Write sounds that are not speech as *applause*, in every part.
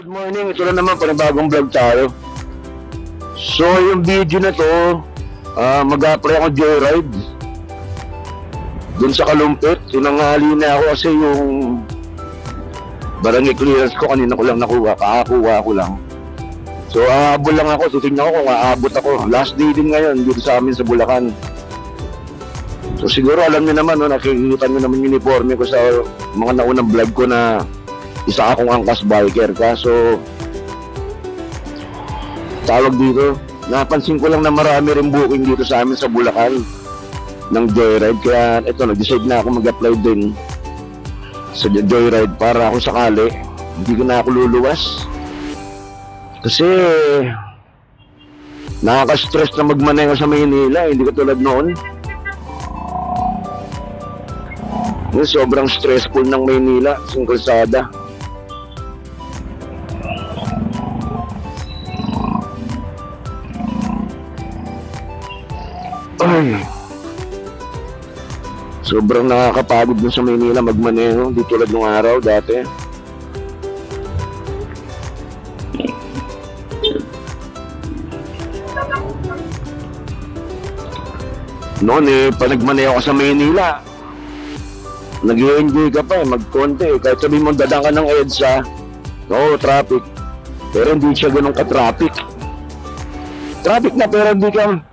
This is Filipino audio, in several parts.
good morning. Ito na naman, panibagong vlog tayo. So, yung video na to, ah, mag-apply ako joyride. Doon sa Kalumpit, tinanghali na ako kasi yung barangay clearance ko kanina ko lang nakuha, kakakuha ko lang. So, aabol lang ako, titignan ko kung aabot ako. Last day din ngayon dito sa amin sa Bulacan. So, siguro alam niyo naman, no, nakikita niyo naman yung uniforme ko sa mga naunang vlog ko na isa akong angkas biker kaso tawag dito napansin ko lang na marami rin booking dito sa amin sa Bulacan ng joyride kaya ito nag-decide na ako mag-apply din sa joyride para ako sakali hindi ko na ako luluwas kasi nakaka-stress na magmaneho sa Maynila hindi ko tulad noon Yung sobrang stressful ng Maynila, yung kalsada. Sobrang nakakapagod dun sa Maynila magmaneho, di tulad nung araw dati. Noon eh, pag nagmaneho ka sa Maynila, nag enjoy ka pa eh, magkonti. Kahit sabihin mo dadaan ka ng EDSA, oo, traffic. Pero hindi siya ganun ka-traffic. Traffic na pero hindi ka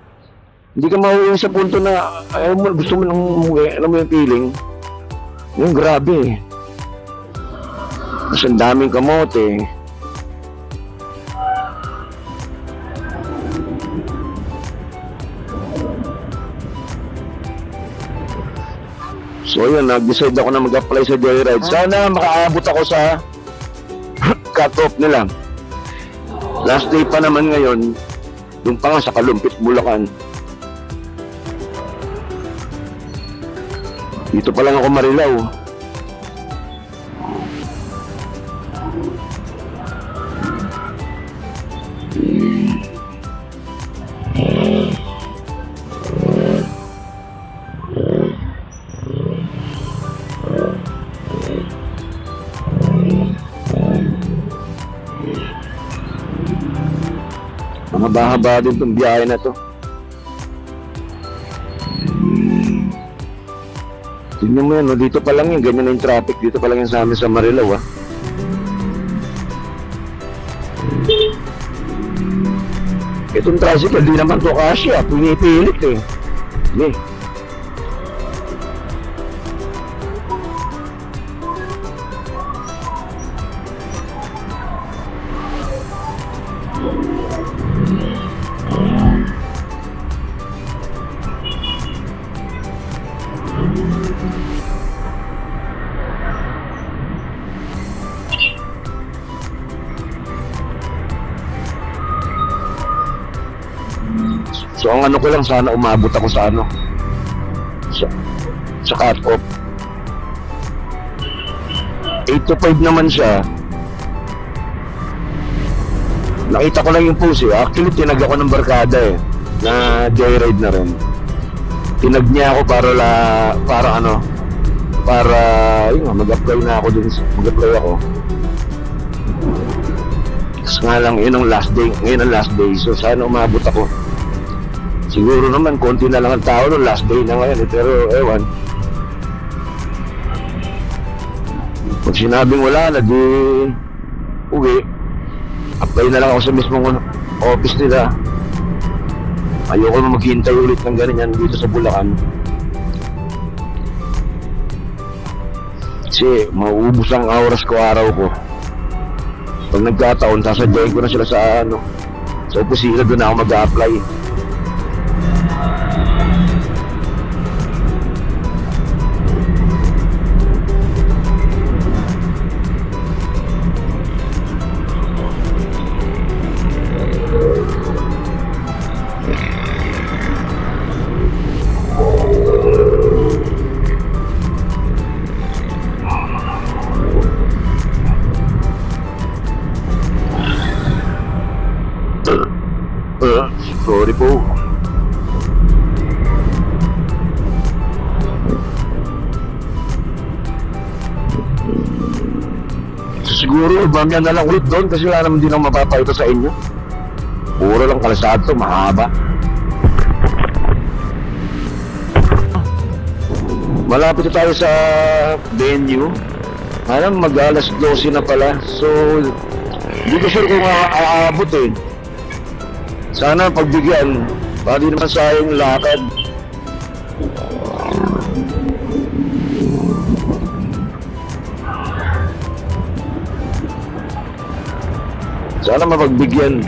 hindi ka mauwi sa punto na ayaw mo, gusto mo nang umuwi. Alam mo yung feeling? Yung grabe eh. Mas ang daming kamote. So yun, nag-decide ako na mag-apply sa Joyride. Sana makaabot ako sa *laughs* cut-off nila. Last day pa naman ngayon, yung pa nga sa Kalumpit, Bulacan. Dito pa lang ako marilaw. Mahaba-haba din itong biyahe na to. Tingnan mo yan, no? dito pa lang yan, ganyan na yung traffic, dito pa lang yan sa amin sa Marilaw, ah. Itong tricycle, di naman to kasya, pinipilit eh. Eh, So ang ano ko lang sana umabot ako sa ano sa, sa cut off. 8 to 5 naman siya. Nakita ko lang yung post eh. Actually, tinag ako ng barkada eh. Na joyride na rin. Tinag niya ako para la, para ano, para, yun mag-apply na ako dun. Mag-apply ako. Kasi nga lang, yun ang last day. Ngayon ang last day. So, sana umabot ako. Siguro naman, konti na lang ang tao no, last day na ngayon. Eh, pero, ewan. Pag sinabing wala na, di uwi. Apply na lang ako sa mismong office nila. Ayoko na maghihintay ulit ng ganyan dito sa Bulacan. Kasi mauubos ang oras ko araw ko. Pag nagkataon, sasadyain ko na sila sa ano, sa opisina doon ako mag-apply. Siguro mamaya na lang ulit doon kasi wala naman din ang mapapakita sa inyo. Puro lang kalsado, mahaba. Malapit na tayo sa venue. Alam, mag alas 12 na pala. So, hindi ko sure kung aabot eh. Sana pagbigyan. Para naman sayang lakad. Sana mapagbigyan.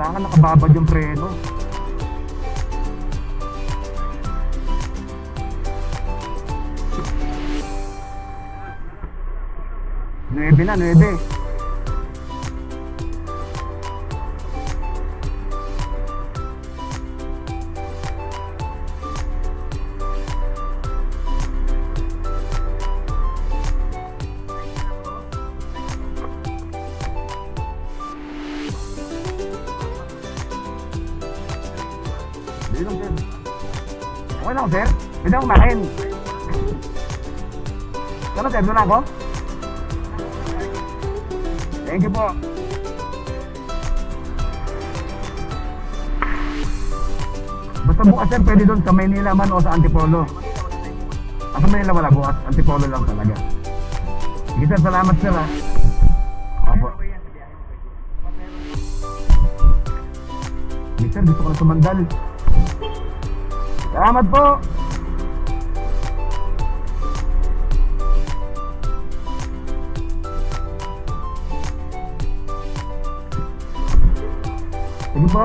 Kailangan nakababad yung preno. Nuebe na, nuebe. Hindi lang, sir. Okay lang, sir. Pwede akong kumain. Ano, sir? Doon ako? Thank you po. Basta bukas, sir, pwede doon sa Maynila man o sa Antipolo. Ah, sa Maynila wala bukas. Antipolo lang talaga. Sige, sir. Salamat, sir, ha. Opo. Sir. Gusto ko na sumandal. Salamat po. Sige po.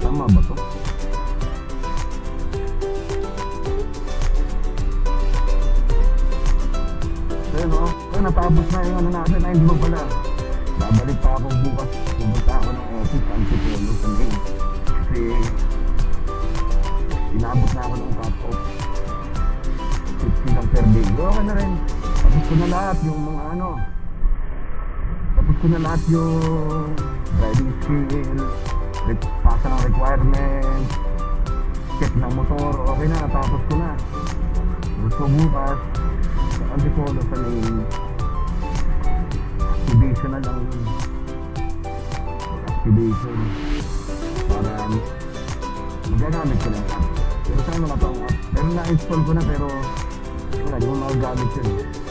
Tama ba to? Ayun o. Ayun, natapos na yung ano natin. Ay, hindi mo pala. Babalik pa ako bukas. Inabot na ako ng cut-off. 60 lang per day. Okay na rin. Tapos ko na lahat yung mga ano. Tapos ko na lahat yung driving skill, pasa ng requirement, check ng motor, okay na, tapos ko na. Gusto bukas, sa Antipolo sa main, activation na lang yun. Activation. Para magagamit ko lang. Wala pa akong app. Pero na-install ko na pero wala, di ko magagamit yun.